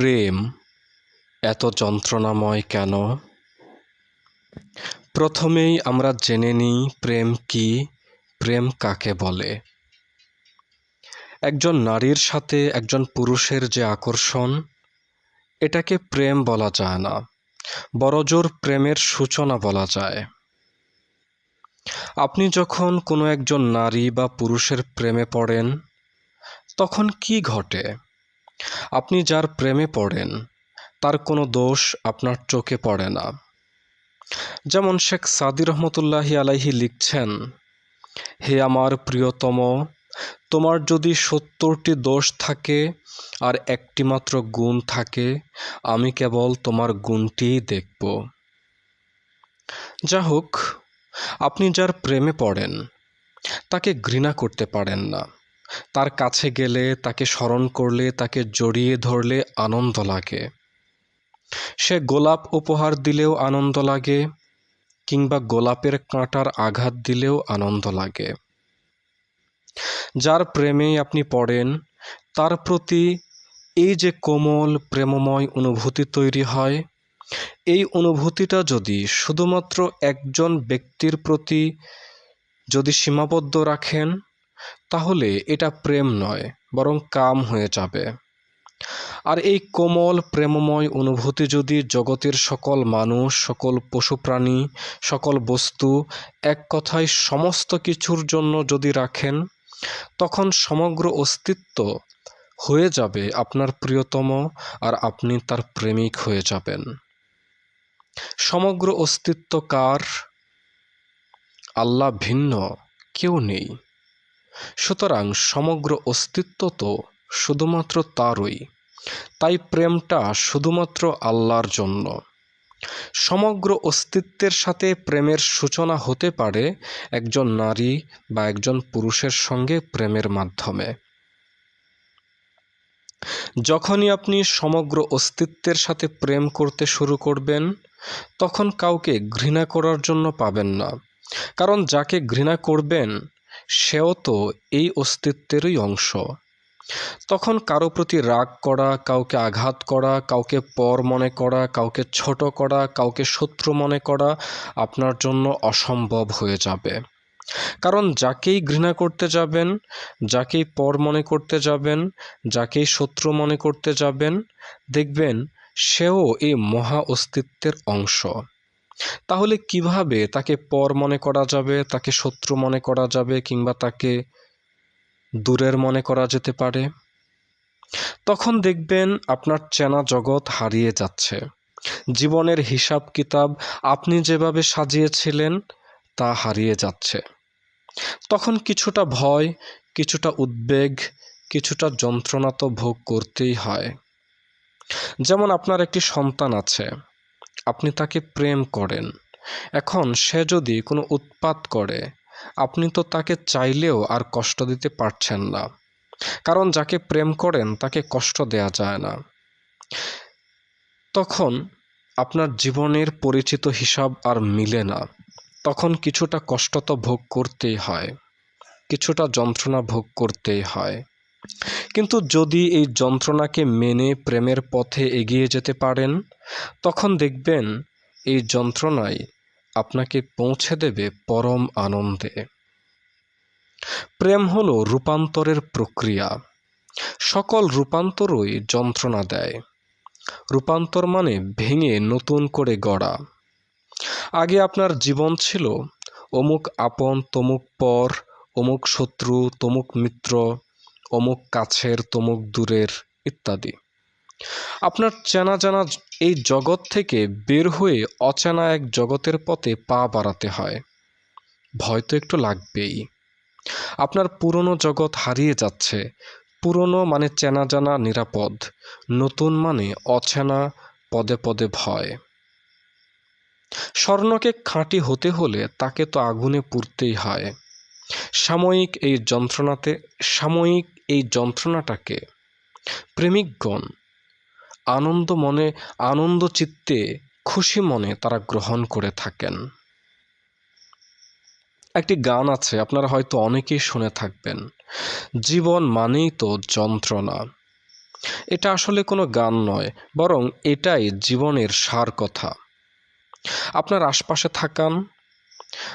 প্রেম এত যন্ত্রণাময় কেন? প্রথমেই আমরা জেনে নিই প্রেম কি, প্রেম কাকে বলে। একজন নারীর সাথে একজন পুরুষের যে আকর্ষণ, এটাকে প্রেম বলা যায় না, বড়জোর প্রেমের সূচনা বলা যায়। আপনি যখন কোনো একজন নারী বা পুরুষের প্রেমে পড়েন, তখন কি ঘটে? আপনি যার প্রেমে পড়েন, তার কোনো দোষ আপনার চোখে পড়ে না। যেমন শেখ সাদি রহমতুল্লাহি আলাইহি লিখছেন, হে আমার প্রিয়তম, তোমার যদি সত্তরটি দোষ থাকে আর একটি মাত্র গুণ থাকে, আমি কেবল তোমার গুণটিই দেখব। যা হোক আপনি যার প্রেমে পড়েন, তাকে ঘৃণা করতে পারেন না। তার কাছে গেলে, তাকে স্মরণ করলে, তাকে জড়িয়ে ধরলে আনন্দ লাগে। সে গোলাপ উপহার দিলেও আনন্দ লাগে, কিংবা গোলাপের কাঁটার আঘাত দিলেও আনন্দ লাগে। যার প্রেমে আপনি পড়েন, তার প্রতি এই যে কোমল, প্রেমময় অনুভূতি তৈরি হয়, এই অনুভূতিটা যদি শুধুমাত্র একজন ব্যক্তির প্রতি যদি সীমাবদ্ধ রাখেন তাহলে এটা প্রেম নয়, বরং কাম হয়ে যাবে। আর এই কোমল প্রেমময় অনুভূতি যদি জগতের সকল মানুষ, সকল পশু প্রাণী সকল বস্তু এক কথায় সমস্ত কিছুর জন্য যদি রাখেন, তখন সমগ্র অস্তিত্ব হয়ে যাবে আপনার প্রিয়তম আর আপনি তার প্রেমিক হয়ে যাবেন। সমগ্র অস্তিত্ব কার? আল্লাহ ভিন্ন, কেউ নেই। সুতরাং সমগ্র অস্তিত্ব তো শুধুমাত্র তারই। তাই প্রেমটা শুধুমাত্র আল্লাহর জন্য। সমগ্র অস্তিত্বের সাথে প্রেমের সূচনা হতে পারে একজন নারী বা একজন পুরুষের সঙ্গে প্রেমের মাধ্যমে। যখনই আপনি সমগ্র অস্তিত্বের সাথে প্রেম করতে শুরু করবেন, তখন কাউকে ঘৃণা করার জন্য পাবেন না। কারণ যাকে ঘৃণা করবেন সেও তো এই অস্তিত্বেরই অংশ। তখন কারও প্রতি রাগ করা, কাউকে আঘাত করা, কাউকে পর মনে করা, কাউকে ছোট করা, কাউকে শত্রু মনে করা আপনার জন্য অসম্ভব হয়ে যাবে। কারণ যাকেই ঘৃণা করতে যাবেন, যাকেই পর মনে করতে যাবেন, যাকেই শত্রু মনে করতে যাবেন, দেখবেন সেও এই মহা অস্তিত্বের অংশ। তাহলে কীভাবে তাকে পর মনে করা যাবে, তাকে শত্রু মনে করা যাবে কিংবা তাকে দূরের মনে করা যেতে পারে? তখন দেখবেন আপনার চেনা জগৎ হারিয়ে যাচ্ছে। জীবনের হিসাব কিতাব আপনি যেভাবে সাজিয়েছিলেন, তা হারিয়ে যাচ্ছে। তখন কিছুটা ভয়, কিছুটা উদ্বেগ, কিছুটা যন্ত্রণা তো ভোগ করতেই হয়। যেমন আপনার একটি সন্তান আছে আপনি তাকে প্রেম করেন। এখন সে যদি কোনো উৎপাত করে, আপনি তো তাকে চাইলেও আর কষ্ট দিতে পারছেন না। কারণ যাকে প্রেম করেন, তাকে কষ্ট দেয়া যায় না। তখন আপনার জীবনের পরিচিত হিসাব আর মিলে না। তখন কিছুটা কষ্ট তো ভোগ করতেই হয়, কিছুটা যন্ত্রণা ভোগ করতেই হয়। কিন্তু যদি এই যন্ত্রণাকে মেনে প্রেমের পথে এগিয়ে যেতে পারেন, তখন দেখবেন এই যন্ত্রণায় আপনাকে পৌঁছে দেবে পরম আনন্দে। প্রেম হলো রূপান্তরের প্রক্রিয়া। সকল রূপান্তরই যন্ত্রণা দেয়। রূপান্তর মানে ভেঙে নতুন করে গড়া। আগে আপনার জীবন ছিল, অমুক আপন, তমুক পর, অমুক শত্রু, তমুক মিত্র অমুক কাছের, তমুক দূরের ইত্যাদি। আপনার চেনা জানা এই জগৎ থেকে বের হয়ে অচেনা এক জগতের পথে পা বাড়াতে হয়। ভয় তো একটু লাগবেই। আপনার পুরনো জগৎ হারিয়ে যাচ্ছে। পুরনো মানে চেনা জানা নিরাপদ, নতুন মানে অচেনা পদে পদে ভয়। স্বর্ণকে খাঁটি হতে হলে তাকে তো আগুনে পুড়তেই হয়। সাময়িক এই যন্ত্রণাতে, সাময়িক এই যন্ত্রণাটাকে। প্রেমিকগণ আনন্দ মনে, আনন্দ চিত্তে খুশি মনে তারা গ্রহণ করে থাকেন। একটি গান আছে, আপনারা হয়তো অনেকেই শুনে থাকবেন। জীবন মানেই তো যন্ত্রণা। এটা আসলে কোনো গান নয়, বরং এটাই জীবনের সার কথা। আপনার আশপাশে থাকান,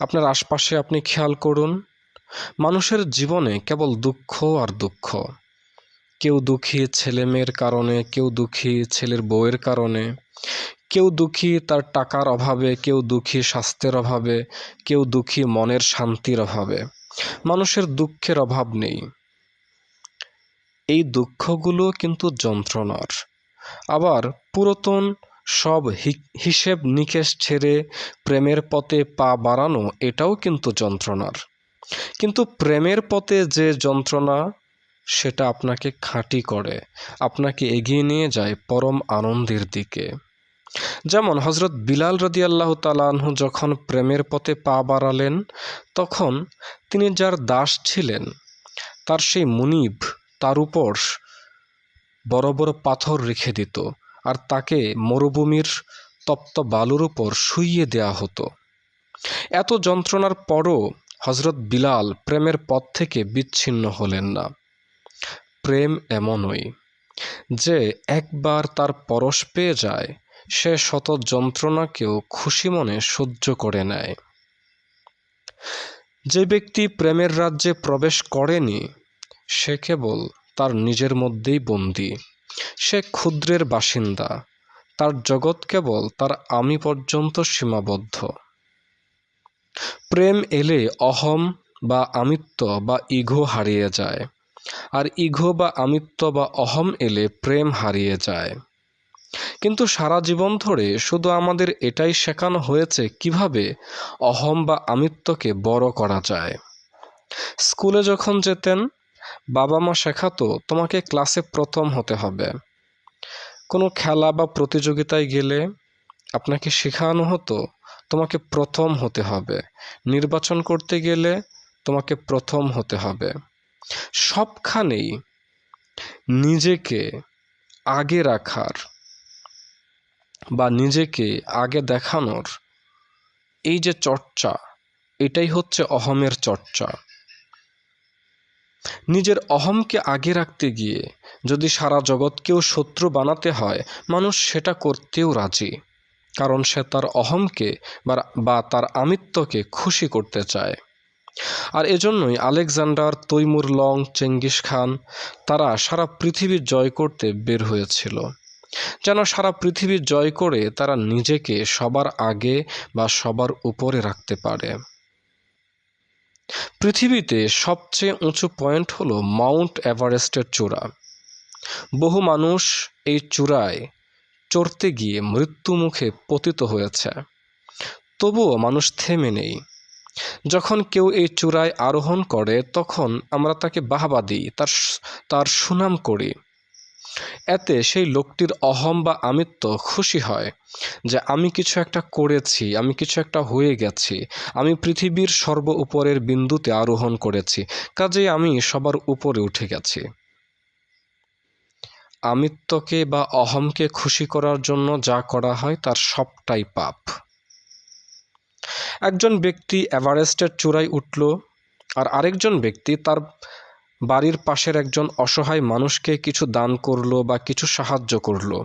আপনার আশপাশে আপনি খেয়াল করুন। মানুষের জীবনে কেবল দুঃখ আর দুঃখ। কেউ দুঃখী ছেলে মেয়ের কারণে, কেউ দুঃখী ছেলের বউয়ের কারণে। কেউ দুঃখী তার টাকার অভাবে, কেউ দুঃখী স্বাস্থ্যের অভাবে, কেউ দুঃখী মনের শান্তির অভাবে। মানুষের দুঃখের অভাব নেই। এই দুঃখগুলো কিন্তু যন্ত্রণার। আবার পুরাতন সব হিসেব নিকেশ ছেড়ে প্রেমের পথে পা বাড়ানো, এটাও কিন্তু যন্ত্রণার। কিন্তু প্রেমের পথে যে যন্ত্রণা, সেটা আপনাকে খাঁটি করে, আপনাকে এগিয়ে নিয়ে যায় পরম আনন্দের দিকে। যেমন হজরত বিলাল রদি আল্লাহ তালাহু যখন প্রেমের পথে পা বাড়ালেন, তখন তিনি যার দাস ছিলেন, তার সেই মুনিব, তার উপর বড় বড় পাথর রেখে দিত আর তাকে মরুভূমির তপ্ত বালুর উপর শুইয়ে দেয়া হতো। এত যন্ত্রণার পরও হজরত বিলাল প্রেমের পথ থেকে বিচ্ছিন্ন হলেন না। প্রেম এমনই যে একবার তার পরশ পেয়ে যায়, সে শত যন্ত্রণাকেও খুশি মনে সহ্য করে নেয়। যে ব্যক্তি প্রেমের রাজ্যে প্রবেশ করেনি, সে কেবল তার নিজের মধ্যেই বন্দী। সে ক্ষুদ্রের বাসিন্দা, তার জগৎ কেবল তার আমি পর্যন্ত সীমাবদ্ধ। প্রেম এলে অহম বা আমিত্ব বা ইঘো হারিয়ে যায়। আর ইঘো বা আমিত্ব বা অহম এলে প্রেম হারিয়ে যায়। কিন্তু সারা জীবন ধরে শুধু আমাদের এটাই শেখানো হয়েছে কীভাবে অহম বা আমিত্বকে বড় করা যায়। স্কুলে যখন যেতেন বাবা মা শেখাতো, তোমাকে ক্লাসে প্রথম হতে হবে। কোনো খেলা বা প্রতিযোগিতায় গেলে আপনাকে শেখানো হতো তোমাকে প্রথম হতে হবে। নির্বাচন করতে গেলে তোমাকে প্রথম হতে হবে। সবখানেই নিজেকে আগে রাখার বা নিজেকে আগে দেখানোর এই যে চর্চা, এটাই হচ্ছে অহমের চর্চা। নিজের অহমকে আগে রাখতে গিয়ে যদি সারা জগৎকেও শত্রু বানাতে হয়, মানুষ সেটা করতেও রাজি। কারণ সে তার অহমকে বা তার আমিত্বকে খুশি করতে চায়। আর এজন্যই Alexander, Timur Lang, Genghis Khan, তারা সারা পৃথিবী জয় করতে বের হয়েছিল। যেন সারা পৃথিবী জয় করে তারা নিজেকে সবার আগে বা সবার উপরে রাখতে পারে। পৃথিবীতে সবচেয়ে উঁচু পয়েন্ট হলো মাউন্ট এভারেস্টের চূড়া। বহু মানুষ এই চূড়ায় চড়তে গিয়ে মৃত্যু মুখে পতিত হয়েছে। তবুও মানুষ থেমে নেই। যখন কেউ এই চূড়ায় আরোহণ করে, তখন আমরা তাকে বাহবা দিই, তার তার সুনাম করি। এতে সেই লোকটির অহম বা আমিত্ব খুশি হয় যে, আমি কিছু একটা করেছি, আমি কিছু একটা হয়ে গেছি, আমি পৃথিবীর সর্ব উপরের বিন্দুতে আরোহণ করেছি, কাজেই আমি সবার উপরে উঠে গেছি। আমিত্বকে বা অহমকে খুশি করার জন্য যা করা হয় তার সবটাই পাপ। একজন ব্যক্তি এভারেস্টের চূড়ায় উঠল আর আরেকজন ব্যক্তি তার বাড়ির পাশের একজন অসহায় মানুষকে কিছু দান করল বা কিছু সাহায্য করল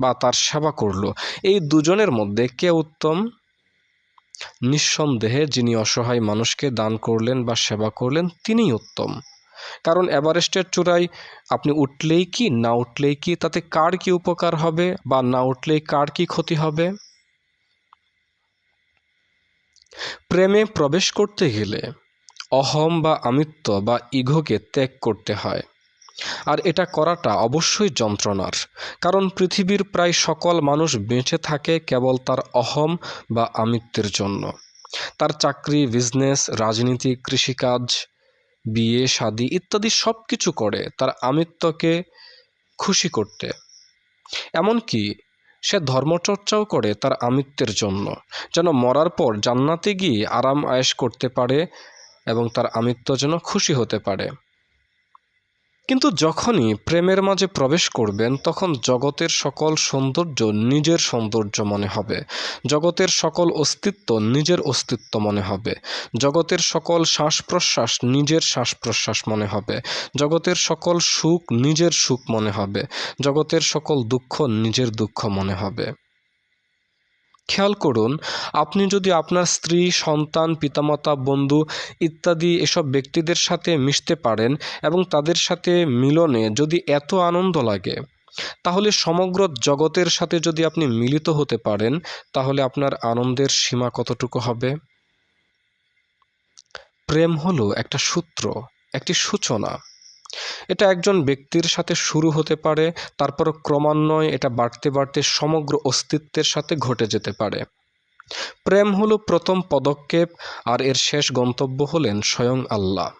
বা তার সেবা করল। এই দুজনের মধ্যে কে উত্তম? নিঃসন্দেহে যিনি অসহায় মানুষকে দান করলেন বা সেবা করলেন, তিনিই উত্তম। কারণ এভারেস্টের চূড়ায় আপনি উঠলেই কি, না উঠলেই কি, তাতে কার কি উপকার হবে বা না উঠলেই কার কি ক্ষতি হবে? প্রেমে প্রবেশ করতে গেলে অহম বা আমিত্ব বা ইঘোকে ত্যাগ করতে হয়। আর এটা করাটা অবশ্যই যন্ত্রণার, কারণ পৃথিবীর প্রায় সকল মানুষ বেঁচে থাকে কেবল তার অহম বা আমিত্বের জন্য। তার চাকরি, বিজনেস, রাজনীতি, কৃষিকাজ বিয়ে, শাদি ইত্যাদি সব কিছু করে তার আমিত্বকে খুশি করতে। এমনকি সে ধর্মচর্চাও করে তার আমিত্বের জন্য, যেন মরার পর জান্নাতে গিয়ে আরাম আয়েস করতে পারে এবং তার আমিত্ব যেন খুশি হতে পারে। কিন্তু যখনই প্রেমের মাঝে প্রবেশ করবেন, তখন জগতের সকল সৌন্দর্য নিজের সৌন্দর্য মনে হবে। জগতের সকল অস্তিত্ব নিজের অস্তিত্ব মনে হবে। জগতের সকল শ্বাস প্রশ্বাস নিজের শ্বাস প্রশ্বাস মনে হবে। জগতের সকল সুখ নিজের সুখ মনে হবে। জগতের সকল দুঃখ নিজের দুঃখ মনে হবে। খেয়াল করুন, আপনি যদি আপনার স্ত্রী, সন্তান, পিতামাতা, বন্ধু ইত্যাদি এসব ব্যক্তিদের সাথে মিশতে পারেন এবং তাদের সাথে মিলনে যদি এত আনন্দ লাগে, তাহলে সমগ্র জগতের সাথে যদি আপনি মিলিত হতে পারেন, তাহলে আপনার আনন্দের সীমা কতটুকু হবে? প্রেম হলো একটা সূত্র, একটি সূচনা। এটা একজন ব্যক্তির সাথে শুরু হতে পারে তারপর ক্রমান্বয়ে এটা বাড়তে বাড়তে সমগ্র অস্তিত্বের সাথে ঘটে যেতে পারে। প্রেম হলো প্রথম পদক্ষেপ, আর এর শেষ গন্তব্য হলেন স্বয়ং আল্লাহ।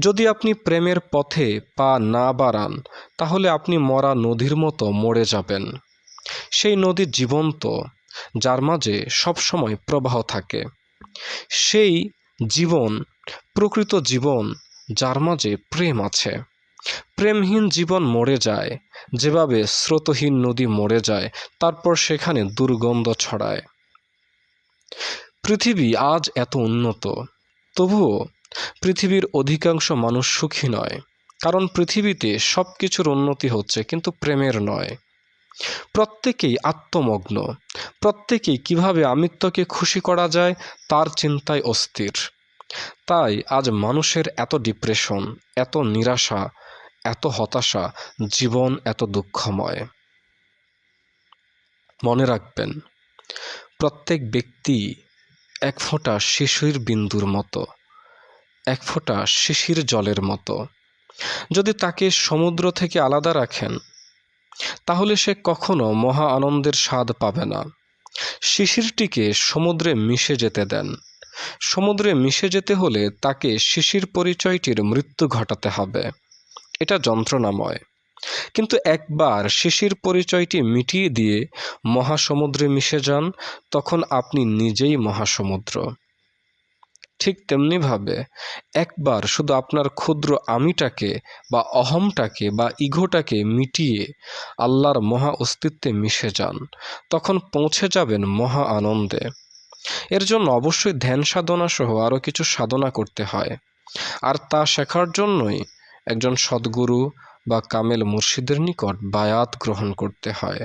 যদি আপনি প্রেমের পথে পা না বাড়ান, তাহলে আপনি মরা নদীর মতো মরে যাবেন। সেই নদী জীবন্ত, যার মাঝে সবসময় প্রবাহ থাকে। সেই জীবন, প্রকৃত জীবন যার মাঝে প্রেম আছে। প্রেমহীন জীবন মরে যায়। যেভাবে স্রোতহীন নদী মরে যায়, তারপর সেখানে দুর্গন্ধ ছড়ায়। পৃথিবী আজ এত উন্নত। তবুও পৃথিবীর অধিকাংশ মানুষ সুখী নয়। কারণ পৃথিবীতে সব কিছুর উন্নতি হচ্ছে, কিন্তু প্রেমের নয়। প্রত্যেকেই আত্মমগ্ন। প্রত্যেকেই কীভাবে আমিত্বকে খুশি করা যায়, তার চিন্তায় অস্থির। তাই আজ মানুষের এত ডিপ্রেশন এত নিরাশা, এত হতাশা, জীবন এত দুঃখময়। মনে রাখবেন, প্রত্যেক ব্যক্তি এক ফোঁটা শিশির বিন্দুর মতো, এক ফোঁটা শিশির জলের মতো। যদি তাকে সমুদ্র থেকে আলাদা রাখেন, তাহলে সে কখনো মহা আনন্দের স্বাদ পাবে না। শিশিরটিকে সমুদ্রে মিশে যেতে দেন। সমুদ্রে মিশে যেতে হলে তাকে শিশির পরিচয়টির মৃত্যু ঘটাতে হবে। এটা যন্ত্রণাময়। কিন্তু একবার শিশির পরিচয়টি মিটিয়ে দিয়ে মহাসমুদ্রে মিশে যান, তখন আপনি নিজেই মহাসমুদ্র। ঠিক তেমনিভাবে একবার শুধু আপনার ক্ষুদ্র আমিটাকে বা অহমটাকে বা ইঘোটাকে মিটিয়ে আল্লাহর মহা অস্তিত্বে মিশে যান, তখন পৌঁছে যাবেন মহা আনন্দে। এর জন্য অবশ্যই ধ্যান সাধনা সহ আরও কিছু সাধনা করতে হয়। আর তা শেখার জন্যই একজন সদ্গুরু বা কামেল মুর্শিদের নিকট বায়াত গ্রহণ করতে হয়।